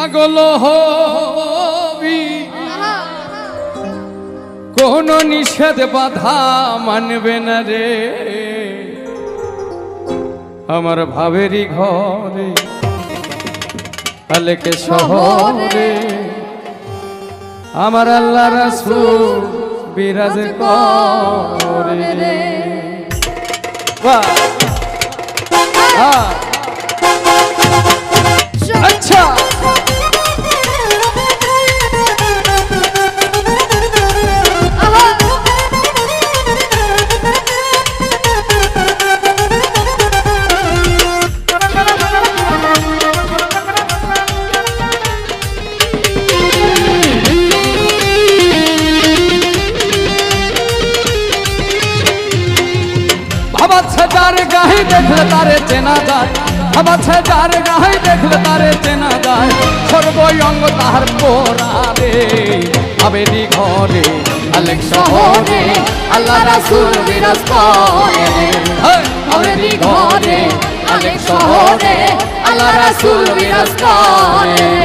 পাগল হবি। কোন নিষেধ বাধা মানবে না রে। আমার ভাবেরই ঘরে আলেকে শহরে। আমার আল্লাহ রাসূল বিরাজ করে রে। বাহ। হ্যাঁ ভাবাচ্ছে যার গাহি দেখলে তারে চেনা যায় ভাবাচ্ছে যার গাহি দেখলে তারে চেনা যায়। সর্বঙ্গ তাহার পোড়ারে আবেদি ঘরে, আলেক শহরে আল্লাহ রাসূল বিরাজ করে আবেদি ঘরে, আলেক শহরে আল্লাহ রাসূল বিরাজ করে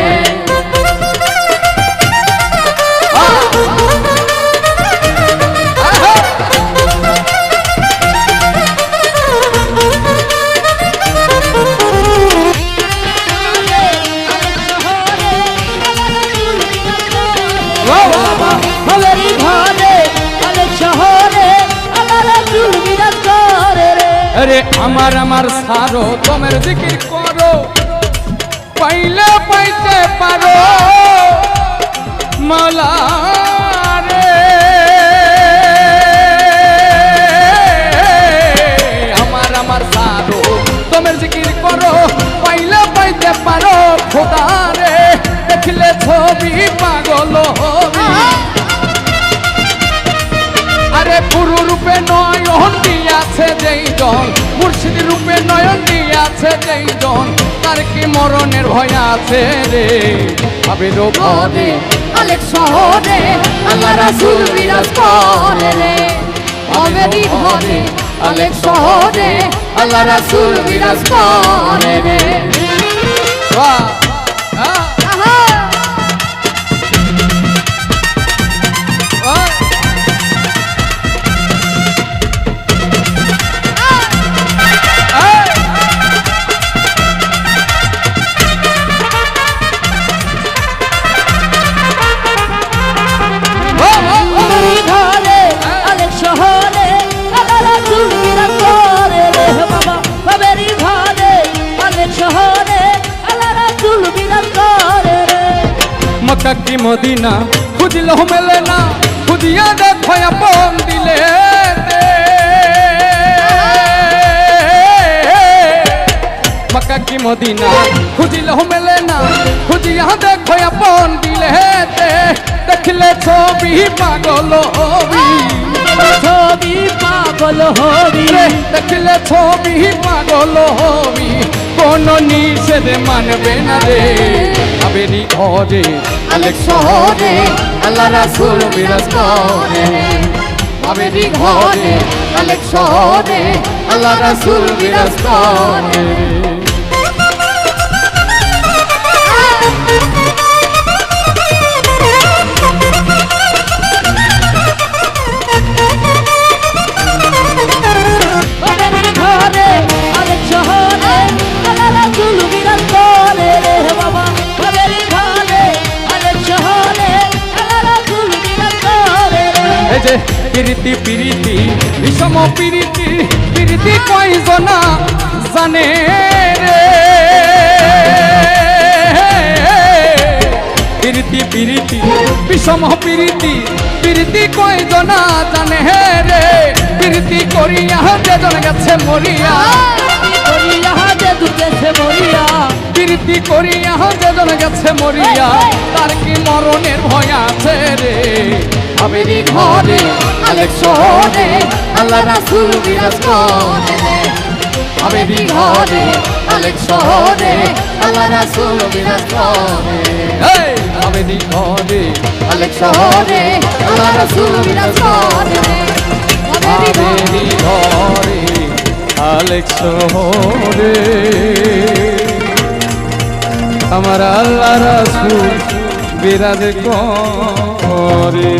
রাসূল করে রে। আরে আমার আমার সারো তোমের জিকির করো। পাইলে পাইতে পারো। মালা রে। আমার আমার সারো তোমের জিকির করো। পাইলে পাইতে পারো, খোদা রে। দেখলে ছবি পাগল হবি। আরে পুরু রূপে নয়ন দিয়াছে যেই জন মুর্শিদ রূপে নয়ন দিয়াছে যেই জন তার কি মরণের ভয় আছে রে? আবেদ ঘরে অনেক শহরে আল্লাহ রাসূল বিরাজ করে রে। অবেদি ঘরে অনেক শহরে আল্লাহ রাসূল বিরাজ করে রে। আহা কি মদিনা খুঁজল মেলে না, খুঁজিয়া দেখো আপন দিলে মক্কা কি মদিনা খুঁজিল মেলে না, খুঁজিয়া দেখো আপন দিলে দেখলে ছবি পাগল ছবি পাগল হবি। দেখলে ছবি পাগল হবি। কোন নিষেধ মানবে না রে। আবেরি ঘরে অনেক শহরে, আল্লাহ রাসূল বিরাজ করে। আবেরি ঘরে অনেক শহরে, আল্লাহ রাসূল বিরাজ করে। যে পিরিতি পিরিতি, বিষম পিরিতি পিরিতি কয়জনা জানে রে। পিরিতি পিরিতি, বিষম পিরিতি পিরিতি কয়জনা জানে রে। পিরিতি করিয়া যেজন গেছে মরিয়া, করিয়া যে দুদেশে মরিয়া কীর্তি করিয়া যেজন গেছে মরিয়া, তার কি মরণের ভয় আছে রে? আবেরি ঘরে আলেক শহরে আল্লাহ রাসূল বিরাজ করে। আবেরি ঘরে আলেক শহরে আল্লাহ রাসূল বিরাজ করে। আবেরি ঘরে আলেক শহরে আল্লাহ রাসূল বিরাজ করে। আবেরি ঘরে আলেক শহরে আমার আল্লাহ রাসূল বিরাজ করে